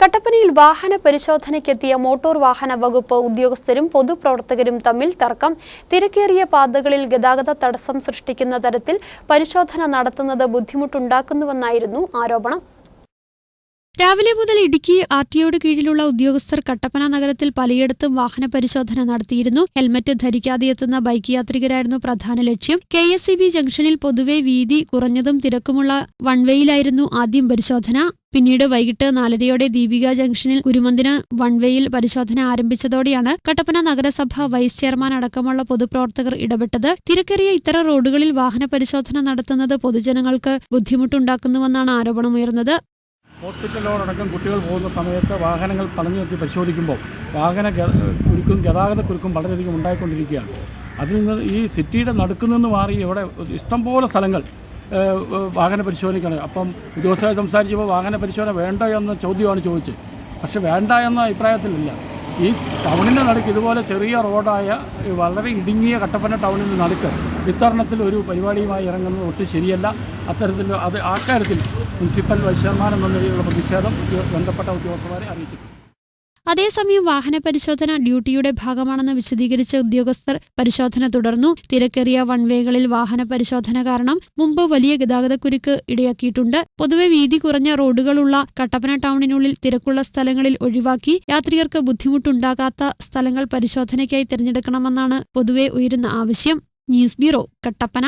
കട്ടപ്പനയിൽ വാഹന പരിശോധനയ്ക്കെത്തിയ മോട്ടോർ വാഹന വകുപ്പ് ഉദ്യോഗസ്ഥരും പൊതുപ്രവർത്തകരും തമ്മിൽ തർക്കം. തിരക്കേറിയ പാതകളിൽ ഗതാഗത തടസ്സം സൃഷ്ടിക്കുന്ന തരത്തിൽ പരിശോധന നടത്തുന്നത് ബുദ്ധിമുട്ടുണ്ടാക്കുന്നുവെന്നായിരുന്നു ആരോപണം. രാവിലെ മുതൽ ഇടുക്കി ആർ ടിഒയുടെ കീഴിലുള്ള ഉദ്യോഗസ്ഥർ കട്ടപ്പന നഗരത്തിൽ പലയിടത്തും വാഹന പരിശോധന നടത്തിയിരുന്നു. ഹെൽമറ്റ് ധരിക്കാതെ എത്തുന്ന ബൈക്ക് യാത്രികരായിരുന്നു പ്രധാന ലക്ഷ്യം. കെ ജംഗ്ഷനിൽ പൊതുവെ വീതി കുറഞ്ഞതും തിരക്കുമുള്ള വൺവേയിലായിരുന്നു ആദ്യം പരിശോധന. പിന്നീട് വൈകിട്ട് നാലരയോടെ ദീപിക ജംഗ്ഷനിൽ കുരുമന്തിന് വൺവേയിൽ പരിശോധന ആരംഭിച്ചതോടെയാണ് കട്ടപ്പന നഗരസഭ വൈസ് ചെയർമാൻ അടക്കമുള്ള പൊതുപ്രവർത്തകർ ഇടപെട്ടത്. തിരക്കേറിയ ഇത്തരം റോഡുകളിൽ വാഹന പരിശോധന നടത്തുന്നത് പൊതുജനങ്ങൾക്ക് ബുദ്ധിമുട്ടുണ്ടാക്കുന്നുവെന്നാണ് ആരോപണമുയർന്നത്. ഹോസ്പിറ്റലിലോടക്കം കുട്ടികൾ പോകുന്ന സമയത്ത് വാഹനങ്ങൾ പറഞ്ഞു നിർത്തി പരിശോധിക്കുമ്പോൾ വാഹന കുരുക്കും ഗതാഗത കുരുക്കും വളരെയധികം ഉണ്ടായിക്കൊണ്ടിരിക്കുകയാണ്. അതിൽ നിന്ന് ഈ സിറ്റിയുടെ നടുക്ക് നിന്ന് മാറി ഇവിടെ ഇഷ്ടംപോലെ സ്ഥലങ്ങൾ വാഹന പരിശോധനയ്ക്കാണ്. അപ്പം ഉദ്യോഗസ്ഥരെ സംസാരിച്ചപ്പോൾ വാഹന പരിശോധന വേണ്ട എന്ന ചോദ്യമാണ് ചോദിച്ചത്. പക്ഷെ വേണ്ട എന്ന അഭിപ്രായത്തിലില്ല. ഈ ടൗണിന്റെ നടുക്ക് ഇതുപോലെ ചെറിയ റോഡായ വളരെ ഇടുങ്ങിയ കട്ടപ്പന ടൗണിന്റെ നടുക്ക് വിതരണത്തിൽ ഒരു പരിപാടിയുമായി ഇറങ്ങുന്നത് ഒട്ടും ശരിയല്ല. അത്തരത്തിൽ അത് ആ കാര്യത്തിൽ മുനിസിപ്പൽ വൈസ് ചെയർമാൻ എന്ന നിലയിലുള്ള പ്രതിഷേധം ബന്ധപ്പെട്ട ഉദ്യോഗസ്ഥന്മാരെ അറിയിച്ചിട്ടുണ്ട്. അതേസമയം വാഹന പരിശോധന ഡ്യൂട്ടിയുടെ ഭാഗമാണെന്ന് വിശദീകരിച്ച ഉദ്യോഗസ്ഥർ പരിശോധന തുടർന്നു. തിരക്കേറിയ വൺവേകളിൽ വാഹന പരിശോധന കാരണം മുമ്പ് വലിയ ഗതാഗതക്കുരുക്ക് ഇടയാക്കിയിട്ടുണ്ട്. പൊതുവെ വീതി കുറഞ്ഞ റോഡുകളുള്ള കട്ടപ്പന ടൗണിനുള്ളിൽ തിരക്കുള്ള സ്ഥലങ്ങളിൽ ഒഴിവാക്കി യാത്രികർക്ക് ബുദ്ധിമുട്ടുണ്ടാകാത്ത സ്ഥലങ്ങൾ പരിശോധനയ്ക്കായി തിരഞ്ഞെടുക്കണമെന്നാണ് പൊതുവെ ഉയരുന്ന ആവശ്യം. News bureau Kattappana.